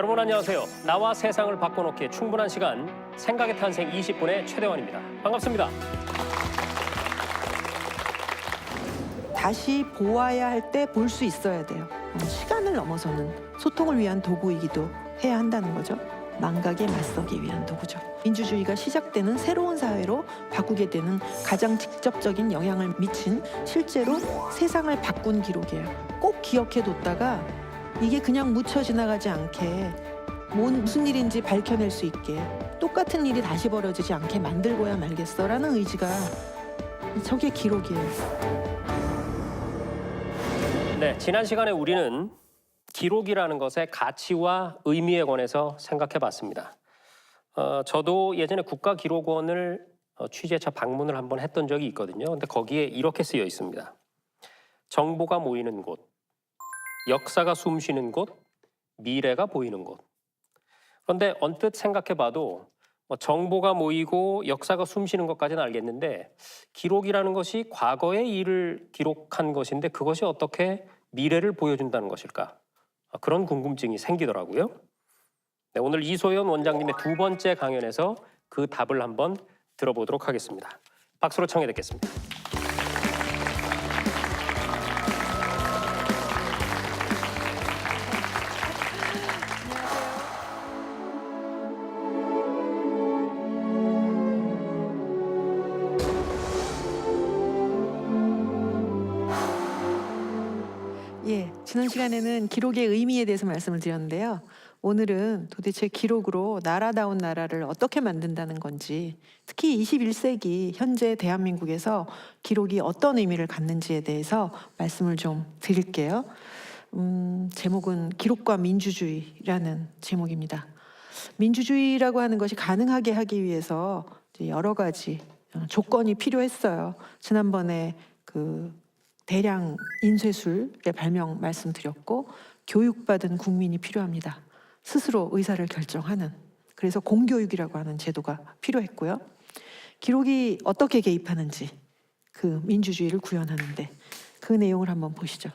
여러분 안녕하세요. 나와 세상을 바꿔놓기에 충분한 시간 생각의 탄생 20분의 최대원입니다. 반갑습니다. 다시 보아야 할 때 볼 수 있어야 돼요. 어, 시간을 넘어서는 소통을 위한 도구이기도 해야 한다는 거죠. 망각에 맞서기 위한 도구죠. 민주주의가 시작되는 새로운 사회로 바꾸게 되는 가장 직접적인 영향을 미친 실제로 세상을 바꾼 기록이에요. 꼭 기억해 뒀다가 이게 그냥 묻혀 지나가지 않게 뭔 무슨 일인지 밝혀낼 수 있게 똑같은 일이 다시 벌어지지 않게 만들고야 말겠어라는 의지가 저게 기록이에요. 네, 지난 시간에 우리는 기록이라는 것의 가치와 의미에 관해서 생각해 봤습니다. 어, 저도 예전에 국가기록원을 어, 취재차 방문을 한번 했던 적이 있거든요. 근데 거기에 이렇게 쓰여 있습니다. 정보가 모이는 곳, 역사가 숨쉬는 곳, 미래가 보이는 곳. 그런데 언뜻 생각해봐도 뭐 정보가 모이고 역사가 숨쉬는 것까지는 알겠는데 기록이라는 것이 과거의 일을 기록한 것인데 그것이 어떻게 미래를 보여준다는 것일까? 아, 그런 궁금증이 생기더라고요. 네, 오늘 이소연 원장님의 두 번째 강연에서 그 답을 한번 들어보도록 하겠습니다. 박수로 청해 듣겠습니다. 지난 시간에는 기록의 의미에 대해서 말씀을 드렸는데요. 오늘은 도대체 기록으로 나라다운 나라를 어떻게 만든다는 건지, 특히 21세기 현재 대한민국에서 기록이 어떤 의미를 갖는지에 대해서 말씀을 좀 드릴게요. 음, 제목은 기록과 민주주의라는 제목입니다. 민주주의라고 하는 것이 가능하게 하기 위해서 여러 가지 어, 조건이 필요했어요. 지난번에 그 대량 인쇄술의 발명 말씀드렸고 교육받은 국민이 필요합니다. 스스로 의사를 결정하는 그래서 공교육이라고 하는 제도가 필요했고요. 기록이 어떻게 개입하는지 그 민주주의를 구현하는데 그 내용을 한번 보시죠.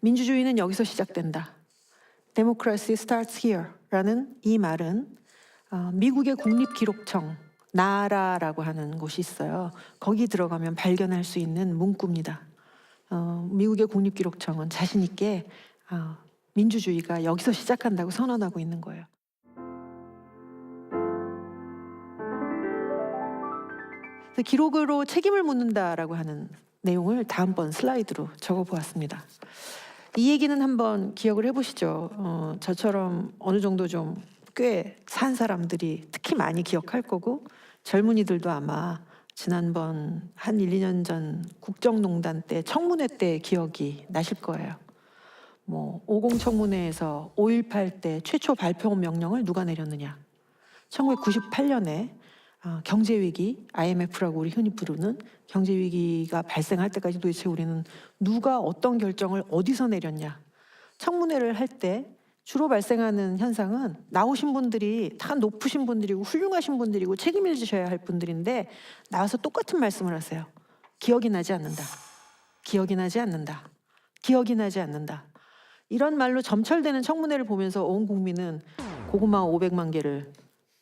민주주의는 여기서 시작된다. Democracy starts here라는 이 말은 어, 미국의 국립기록청 나라라고 하는 곳이 있어요. 거기 들어가면 발견할 수 있는 문구입니다. 어, 미국의 국립기록청은 자신 있게 어, 민주주의가 여기서 시작한다고 선언하고 있는 거예요. 기록으로 책임을 묻는다라고 하는 내용을 다음번 슬라이드로 적어보았습니다. 이 얘기는 한번 기억을 해보시죠. 어, 저처럼 어느 정도 좀 꽤 산 사람들이 특히 많이 기억할 거고 젊은이들도 아마 지난번 한 1, 2년 전 국정농단 때 청문회 때 기억이 나실 거예요. 뭐 50 청문회에서 5.18 때 최초 발표 명령을 누가 내렸느냐? 1998년에 어, 경제 위기 IMF라고 우리 흔히 부르는 경제 위기가 발생할 때까지 도대체 우리는 누가 어떤 결정을 어디서 내렸냐? 청문회를 할 때 주로 발생하는 현상은 나오신 분들이 다 높으신 분들이고 훌륭하신 분들이고 책임을 지셔야 할 분들인데 나와서 똑같은 말씀을 하세요. 기억이 나지 않는다. 기억이 나지 않는다. 기억이 나지 않는다. 이런 말로 점철되는 청문회를 보면서 온 국민은 고구마 500만 개를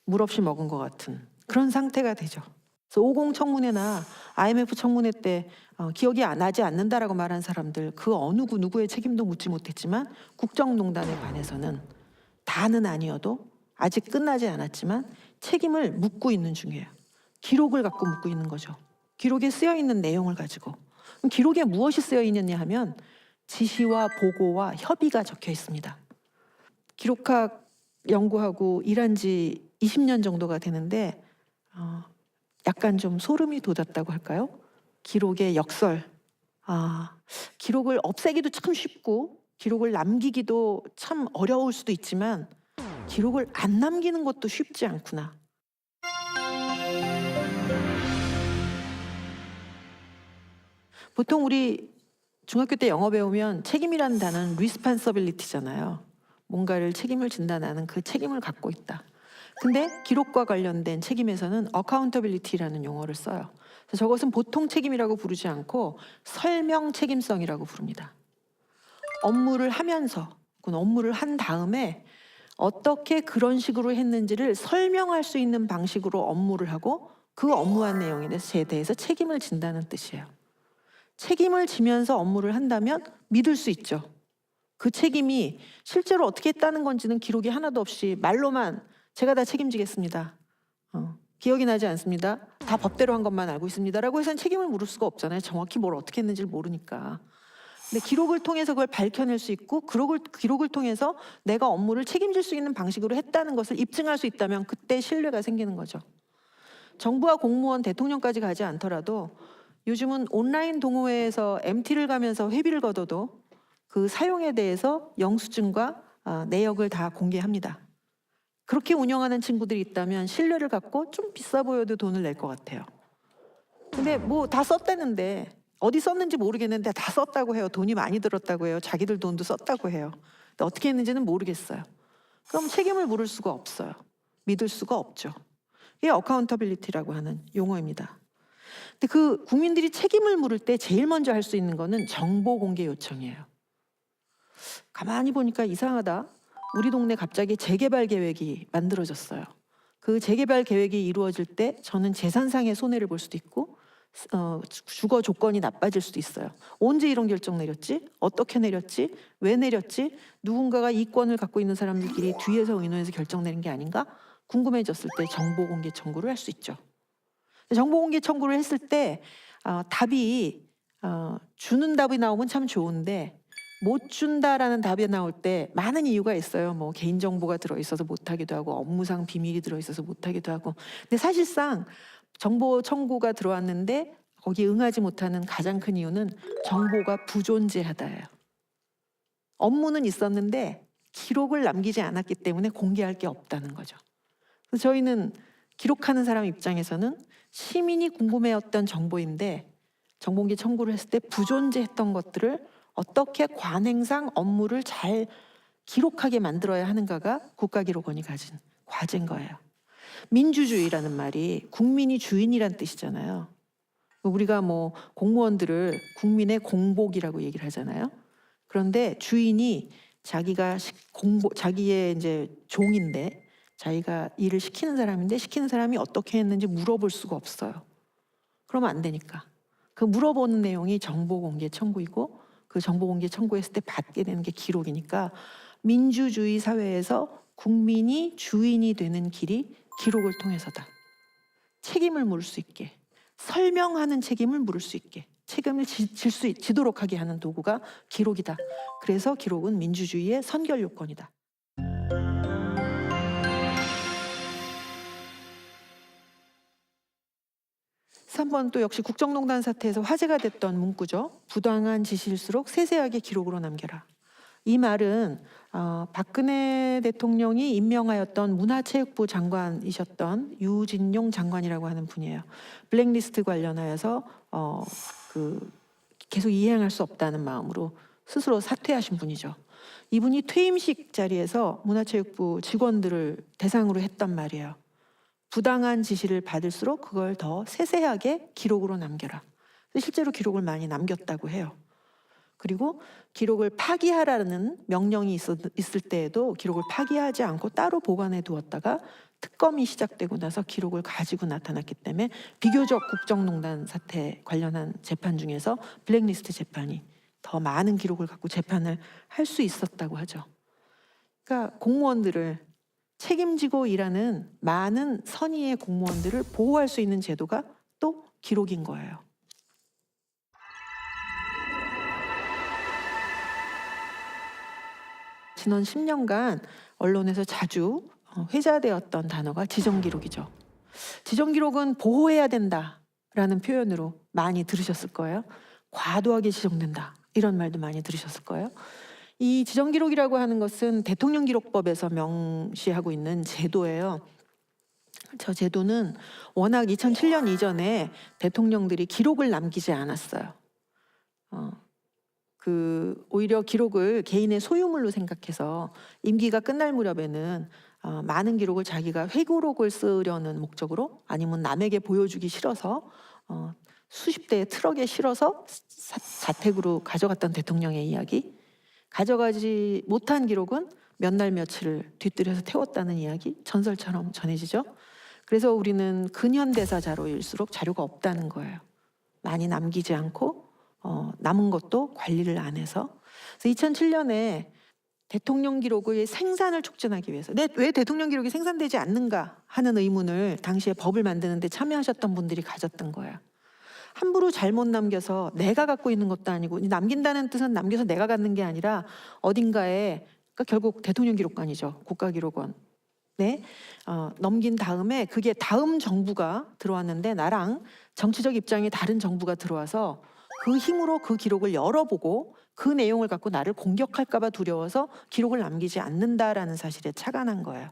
물 없이 먹은 것 같은 그런 상태가 되죠. 그래서 50 청문회나 IMF 청문회 때 어, 기억이 안 나지 않는다라고 말한 사람들 그 어느 구 누구의 책임도 묻지 못했지만 국정농단에 관해서는 다는 아니어도 아직 끝나지 않았지만 책임을 묻고 있는 중이에요. 기록을 갖고 묻고 있는 거죠. 기록에 쓰여 있는 내용을 가지고 그럼 기록에 무엇이 쓰여 있느냐 하면 지시와 보고와 협의가 적혀 있습니다. 기록학 연구하고 일한 지 20년 정도가 되는데 어, 약간 좀 소름이 돋았다고 할까요? 기록의 역설. 아, 기록을 없애기도 참 쉽고 기록을 남기기도 참 어려울 수도 있지만 기록을 안 남기는 것도 쉽지 않구나. 보통 우리 중학교 때 영어 배우면 책임이라는 단어는 responsibility잖아요. 뭔가를 책임을 진다 나는 그 책임을 갖고 있다. 근데 기록과 관련된 책임에서는 accountability라는 용어를 써요. 그래서 저것은 보통 책임이라고 부르지 않고 설명 책임성이라고 부릅니다. 업무를 하면서 업무를 한 다음에 어떻게 그런 식으로 했는지를 설명할 수 있는 방식으로 업무를 하고 그 업무한 내용에 대해서 대해서 책임을 진다는 뜻이에요. 책임을 지면서 업무를 한다면 믿을 수 있죠. 그 책임이 실제로 어떻게 했다는 건지는 기록이 하나도 없이 말로만 제가 다 책임지겠습니다. 어, 기억이 나지 않습니다. 다 법대로 한 것만 알고 있습니다라고 해서는 책임을 물을 수가 없잖아요. 정확히 뭘 어떻게 했는지를 모르니까. 근데 기록을 통해서 그걸 밝혀낼 수 있고 기록을 기록을 통해서 내가 업무를 책임질 수 있는 방식으로 했다는 것을 입증할 수 있다면 그때 신뢰가 생기는 거죠. 정부와 공무원, 대통령까지 가지 않더라도 요즘은 온라인 동호회에서 MT를 가면서 회비를 걷어도 그 사용에 대해서 영수증과 아, 내역을 다 공개합니다. 그렇게 운영하는 친구들이 있다면 신뢰를 갖고 좀 비싸 보여도 돈을 낼 것 같아요. 근데 뭐 다 썼다는데 어디 썼는지 모르겠는데 다 썼다고 해요. 돈이 많이 들었다고 해요. 자기들 돈도 썼다고 해요. 근데 어떻게 했는지는 모르겠어요. 그럼 책임을 물을 수가 없어요. 믿을 수가 없죠. 이게 어카운터빌리티라고 하는 용어입니다. 근데 그 국민들이 책임을 물을 때 제일 먼저 할 수 있는 거는 정보 공개 요청이에요. 가만히 보니까 이상하다. 우리 동네 갑자기 재개발 계획이 만들어졌어요. 그 재개발 계획이 이루어질 때 저는 재산상의 손해를 볼 수도 있고 어, 주- 주거 조건이 나빠질 수도 있어요. 언제 이런 결정 내렸지? 어떻게 내렸지? 왜 내렸지? 누군가가 이권을 갖고 있는 사람들끼리 뒤에서 의논해서 결정 내린 게 아닌가? 궁금해졌을 때 정보 공개 청구를 할 수 있죠. 정보 공개 청구를 했을 때 어, 답이 어, 주는 답이 나오면 참 좋은데 못 준다라는 답이 나올 때 많은 이유가 있어요. 뭐 개인 정보가 들어 있어서 못 하기도 하고 업무상 비밀이 들어 있어서 못 하기도 하고. 근데 사실상 정보 청구가 들어왔는데 거기에 응하지 못하는 가장 큰 이유는 정보가 부존재하다예요. 업무는 있었는데 기록을 남기지 않았기 때문에 공개할 게 없다는 거죠. 그래서 저희는 기록하는 사람 입장에서는 시민이 궁금해했던 정보인데 정보공개 청구를 했을 때 부존재했던 것들을 어떻게 관행상 업무를 잘 기록하게 만들어야 하는가가 국가기록원이 가진 과제인 거예요. 민주주의라는 말이 국민이 주인이란 뜻이잖아요. 우리가 뭐 공무원들을 국민의 공복이라고 얘기를 하잖아요. 그런데 주인이 자기가 시- 공보 자기의 이제 종인데 자기가 일을 시키는 사람인데 시키는 사람이 어떻게 했는지 물어볼 수가 없어요. 그러면 안 되니까. 그 물어보는 내용이 정보 공개 청구이고 그 정보 공개 청구했을 때 받게 되는 게 기록이니까 민주주의 사회에서 국민이 주인이 되는 길이 기록을 통해서다. 책임을 물을 수 있게 설명하는 책임을 물을 수 있게 책임을 질 수 지도록 하게 하는 도구가 기록이다. 그래서 기록은 민주주의의 선결 요건이다. 번 또 역시 국정농단 사태에서 화제가 됐던 문구죠. 부당한 지시일수록 세세하게 기록으로 남겨라. 이 말은 어, 박근혜 대통령이 임명하였던 문화체육부 장관이셨던 유진용 장관이라고 하는 분이에요. 블랙리스트 관련하여서 어, 그 계속 이행할 수 없다는 마음으로 스스로 사퇴하신 분이죠. 이분이 퇴임식 자리에서 문화체육부 직원들을 대상으로 했단 말이에요. 부당한 지시를 받을수록 그걸 더 세세하게 기록으로 남겨라. 실제로 기록을 많이 남겼다고 해요. 그리고 기록을 파기하라는 명령이 있을 때에도 기록을 파기하지 않고 따로 보관해 두었다가 특검이 시작되고 나서 기록을 가지고 나타났기 때문에 비교적 국정농단 사태 관련한 재판 중에서 블랙리스트 재판이 더 많은 기록을 갖고 재판을 할 수 있었다고 하죠. 그러니까 공무원들을 책임지고 일하는 많은 선의의 공무원들을 보호할 수 있는 제도가 또 기록인 거예요. 지난 10년간 언론에서 자주 어, 회자되었던 단어가 지정기록이죠. 지정기록은 보호해야 된다라는 표현으로 많이 들으셨을 거예요. 과도하게 지정된다 이런 말도 많이 들으셨을 거예요. 이 지정 기록이라고 하는 것은 대통령 기록법에서 명시하고 있는 제도예요. 저 제도는 워낙 2007년 이전에 대통령들이 기록을 남기지 않았어요. 어, 그 오히려 기록을 개인의 소유물로 생각해서 임기가 끝날 무렵에는 어, 많은 기록을 자기가 회고록을 쓰려는 목적으로 아니면 남에게 보여주기 싫어서 어, 수십 대의 트럭에 실어서 사, 자택으로 가져갔던 대통령의 이야기. 가져가지 못한 기록은 몇 날 며칠을 뒤뜰에서 태웠다는 이야기 전설처럼 전해지죠. 그래서 우리는 근현대사 자료일수록 자료가 없다는 거예요. 많이 남기지 않고 어, 남은 것도 관리를 안 해서. 그래서 2007년에 대통령 기록의 생산을 촉진하기 위해서 네, 왜 대통령 기록이 생산되지 않는가 하는 의문을 당시에 법을 만드는데 참여하셨던 분들이 가졌던 거예요. 함부로 잘못 남겨서 내가 갖고 있는 것도 아니고 이 남긴다는 뜻은 남겨서 내가 갖는 게 아니라 어딘가에 그러니까 결국 대통령 기록관이죠. 국가 기록원. 네? 어, 넘긴 다음에 그게 다음 정부가 들어왔는데 나랑 정치적 입장이 다른 정부가 들어와서 그 힘으로 그 기록을 열어보고 그 내용을 갖고 나를 공격할까봐 두려워서 기록을 남기지 않는다라는 사실에 착안한 거예요.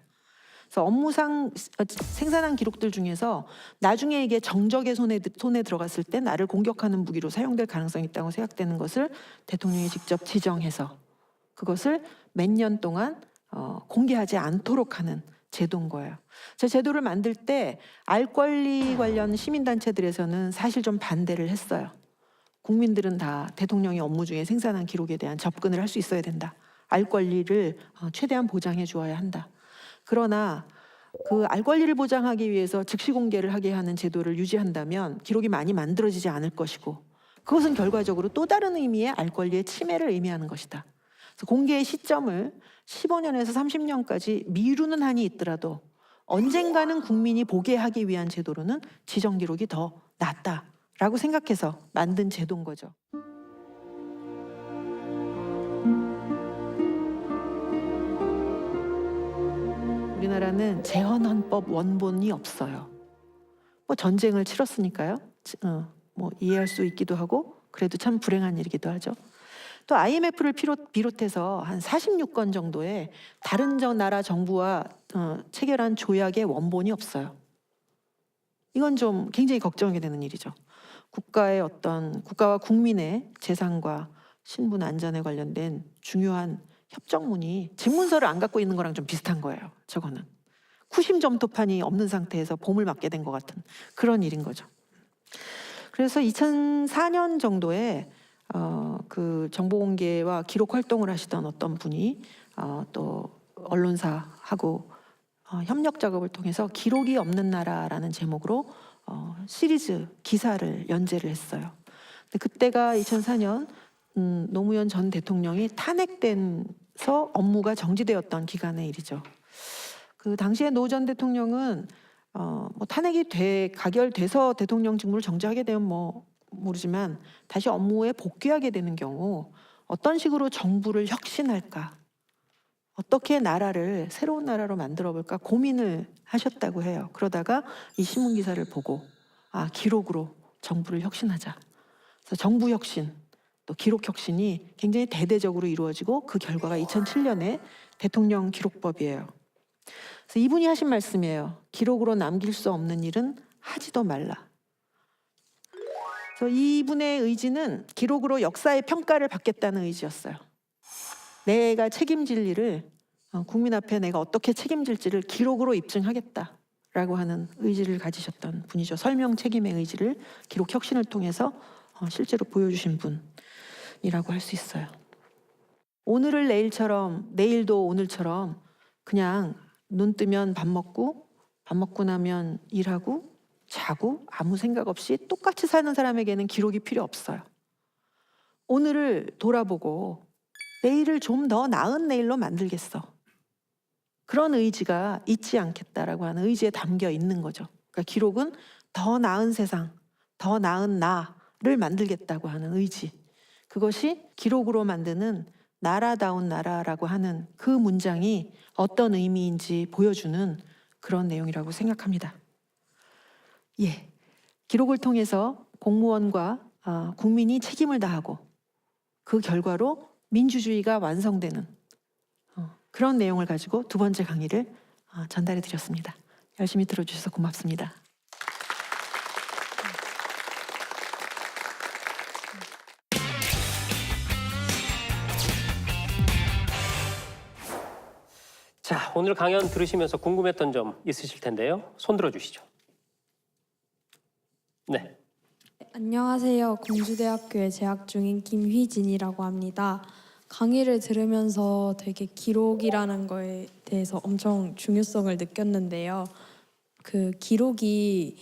그래서 업무상 어, 생산한 기록들 중에서 나중에 이게 정적의 손에 손에 들어갔을 때 나를 공격하는 무기로 사용될 가능성이 있다고 생각되는 것을 대통령이 직접 지정해서 그것을 몇 년 동안 어, 공개하지 않도록 하는 제도인 거예요. 저 제도를 만들 때 알 권리 관련 시민단체들에서는 사실 좀 반대를 했어요. 국민들은 다 대통령이 업무 중에 생산한 기록에 대한 접근을 할 수 있어야 된다. 알 권리를 어, 최대한 보장해 주어야 한다. 그러나 그 알 권리를 보장하기 위해서 즉시 공개를 하게 하는 제도를 유지한다면 기록이 많이 만들어지지 않을 것이고 그것은 결과적으로 또 다른 의미의 알 권리의 침해를 의미하는 것이다. 그래서 공개의 시점을 15년에서 30년까지 미루는 한이 있더라도 언젠가는 국민이 보게 하기 위한 제도로는 지정 기록이 더 낫다라고 생각해서 만든 제도인 거죠. 우리나라는 재헌헌법 원본이 없어요. 뭐 전쟁을 치렀으니까요. 치- 어, 뭐 이해할 수 있기도 하고 그래도 참 불행한 일이기도 하죠. 또 IMF를 비롯해서 한 46건 정도의 다른 저 나라 정부와 어, 체결한 조약의 원본이 없어요. 이건 좀 굉장히 걱정하게 되는 일이죠. 국가의 어떤 국가와 국민의 재산과 신분 안전에 관련된 중요한 협정문이 집문서를 안 갖고 있는 거랑 좀 비슷한 거예요. 저거는 쿠심 점토판이 없는 상태에서 봄을 맞게 된 것 같은 그런 일인 거죠. 그래서 2004년 정도에 어, 그 정보 공개와 기록 활동을 하시던 어떤 분이 어, 또 언론사하고 어, 협력 작업을 통해서 기록이 없는 나라라는 제목으로 어, 시리즈 기사를 연재를 했어요. 근데 그때가 2004년 음, 노무현 전 대통령이 탄핵된 서 업무가 정지되었던 기간의 일이죠. 그 당시에 노 전 대통령은 어, 뭐 탄핵이 돼 가결돼서 대통령 직무를 정지하게 되면 뭐 모르지만 다시 업무에 복귀하게 되는 경우 어떤 식으로 정부를 혁신할까 어떻게 나라를 새로운 나라로 만들어 볼까 고민을 하셨다고 해요. 그러다가 이 신문 기사를 보고 아 기록으로 정부를 혁신하자. 그래서 정부 혁신 또 기록 혁신이 굉장히 대대적으로 이루어지고 그 결과가 2007년에 대통령 기록법이에요. 그래서 이분이 하신 말씀이에요. 기록으로 남길 수 없는 일은 하지도 말라. 그래서 이분의 의지는 기록으로 역사의 평가를 받겠다는 의지였어요. 내가 책임질 일을 어, 국민 앞에 내가 어떻게 책임질지를 기록으로 입증하겠다라고 하는 의지를 가지셨던 분이죠. 설명 책임의 의지를 기록 혁신을 통해서 어, 실제로 보여주신 분이라고 할 수 있어요. 오늘을 내일처럼 내일도 오늘처럼 그냥 눈 뜨면 밥 먹고 밥 먹고 나면 일하고 자고 아무 생각 없이 똑같이 사는 사람에게는 기록이 필요 없어요. 오늘을 돌아보고 내일을 좀 더 나은 내일로 만들겠어. 그런 의지가 있지 않겠다라고 하는 의지에 담겨 있는 거죠. 그러니까 기록은 더 나은 세상, 더 나은 나 를 만들겠다고 하는 의지. 그것이 기록으로 만드는 나라다운 나라라고 하는 그 문장이 어떤 의미인지 보여주는 그런 내용이라고 생각합니다. 예. 기록을 통해서 공무원과 아, 국민이 책임을 다하고 그 결과로 민주주의가 완성되는 어, 그런 내용을 가지고 두 번째 강의를 아, 전달해 드렸습니다. 열심히 들어주셔서 고맙습니다. 오늘 강연 들으시면서 궁금했던 점 있으실 텐데요. 손 들어 주시죠. 네. 안녕하세요. 공주대학교에 재학 중인 김휘진이라고 합니다. 강의를 들으면서 되게 기록이라는 거에 대해서 엄청 중요성을 느꼈는데요. 그 기록이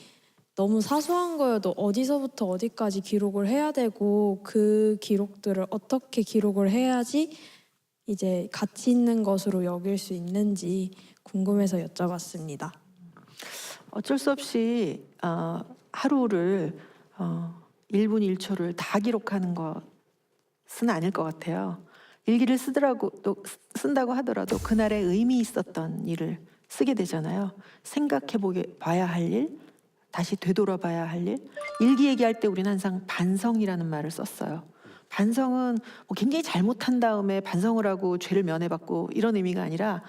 너무 사소한 거여도 어디서부터 어디까지 기록을 해야 되고 그 기록들을 어떻게 기록을 해야지 이제 가치 있는 것으로 여길 수 있는지 궁금해서 여쭤봤습니다. 어쩔 수 없이 어, 하루를 어, 1분 1초를 다 기록하는 것은 아닐 것 같아요. 일기를 쓰더라고 또 쓰- 쓴다고 하더라도 그날에 의미 있었던 일을 쓰게 되잖아요. 생각해 보게 봐야 할 일, 다시 되돌아봐야 할 일. 일기 얘기할 때 우리는 항상 반성이라는 말을 썼어요. 반성은 뭐 굉장히 잘못한 다음에 반성을 하고 죄를 면해받고 이런 의미가 아니라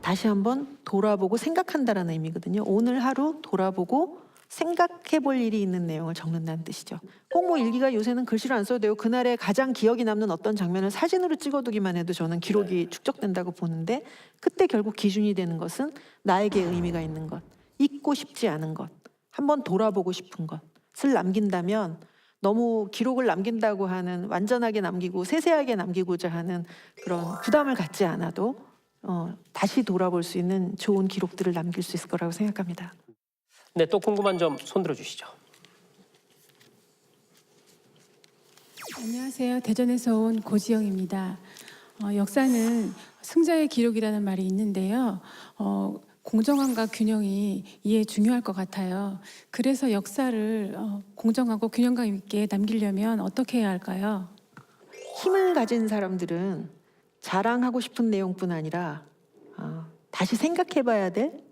다시 한번 돌아보고 생각한다라는 의미거든요. 오늘 하루 돌아보고 생각해 볼 일이 있는 내용을 적는다는 뜻이죠. 꼭 뭐 일기가 요새는 글씨로 안 써도 되고 그날에 가장 기억이 남는 어떤 장면을 사진으로 찍어두기만 해도 저는 기록이 축적된다고 보는데 그때 결국 기준이 되는 것은 나에게 의미가 있는 것, 잊고 싶지 않은 것, 한번 돌아보고 싶은 것을 남긴다면 너무 기록을 남긴다고 하는 완전하게 남기고 세세하게 남기고자 하는 그런 부담을 갖지 않아도 어, 다시 돌아볼 수 있는 좋은 기록들을 남길 수 있을 거라고 생각합니다. 네, 또 궁금한 점 손들어 주시죠. 안녕하세요. 대전에서 온 고지영입니다. 어, 역사는 승자의 기록이라는 말이 있는데요. 어, 공정함과 균형이 이에 중요할 것 같아요. 그래서 역사를 어, 공정하고 균형감 있게 남기려면 어떻게 해야 할까요? 힘을 가진 사람들은 자랑하고 싶은 내용뿐 아니라 어, 다시 생각해봐야 될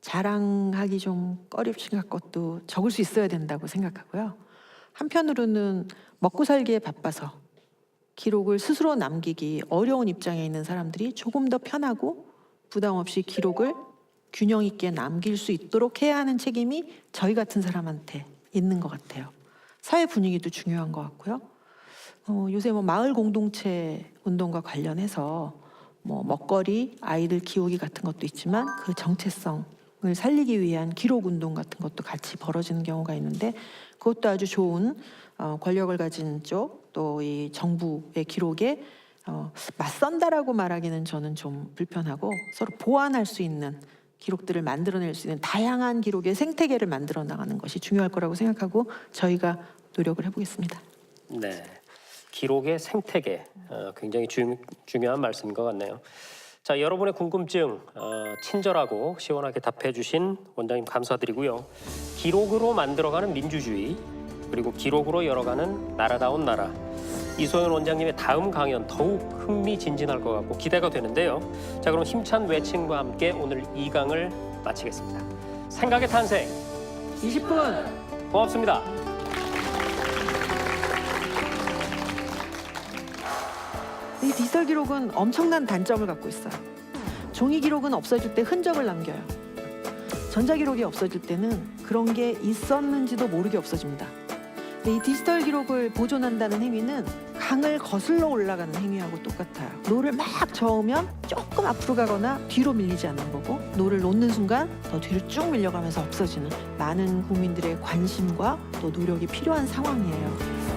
자랑하기 좀 꺼림칙한 것도 적을 수 있어야 된다고 생각하고요. 한편으로는 먹고 살기에 바빠서 기록을 스스로 남기기 어려운 입장에 있는 사람들이 조금 더 편하고 부담 없이 기록을 균형 있게 남길 수 있도록 해야 하는 책임이 저희 같은 사람한테 있는 것 같아요. 사회 분위기도 중요한 것 같고요. 어, 요새 뭐 마을 공동체 운동과 관련해서 뭐 먹거리, 아이들 키우기 같은 것도 있지만 그 정체성을 살리기 위한 기록 운동 같은 것도 같이 벌어지는 경우가 있는데 그것도 아주 좋은 어, 권력을 가진 쪽 또 이 정부의 기록에 어, 맞선다라고 말하기는 저는 좀 불편하고 서로 보완할 수 있는 기록들을 만들어낼 수 있는 다양한 기록의 생태계를 만들어 나가는 것이 중요할 거라고 생각하고 저희가 노력을 해보겠습니다. 네, 기록의 생태계 어, 굉장히 주, 중요한 말씀인 것 같네요. 자, 여러분의 궁금증 어, 친절하고 시원하게 답해주신 원장님 감사드리고요. 기록으로 만들어가는 민주주의 그리고 기록으로 열어가는 나라다운 나라. 이소연 원장님의 다음 강연 더욱 흥미진진할 것 같고 기대가 되는데요. 자, 그럼 힘찬 외침과 함께 오늘 이 강을 마치겠습니다. 생각의 탄생 20분 고맙습니다. 이 디지털 기록은 엄청난 단점을 갖고 있어요. 종이 기록은 없어질 때 흔적을 남겨요. 전자 기록이 없어질 때는 그런 게 있었는지도 모르게 없어집니다. 이 디지털 기록을 보존한다는 행위는 강을 거슬러 올라가는 행위하고 똑같아요. 노를 막 저으면 조금 앞으로 가거나 뒤로 밀리지 않는 거고 노를 놓는 순간 더 뒤로 쭉 밀려가면서 없어지는 많은 국민들의 관심과 또 노력이 필요한 상황이에요.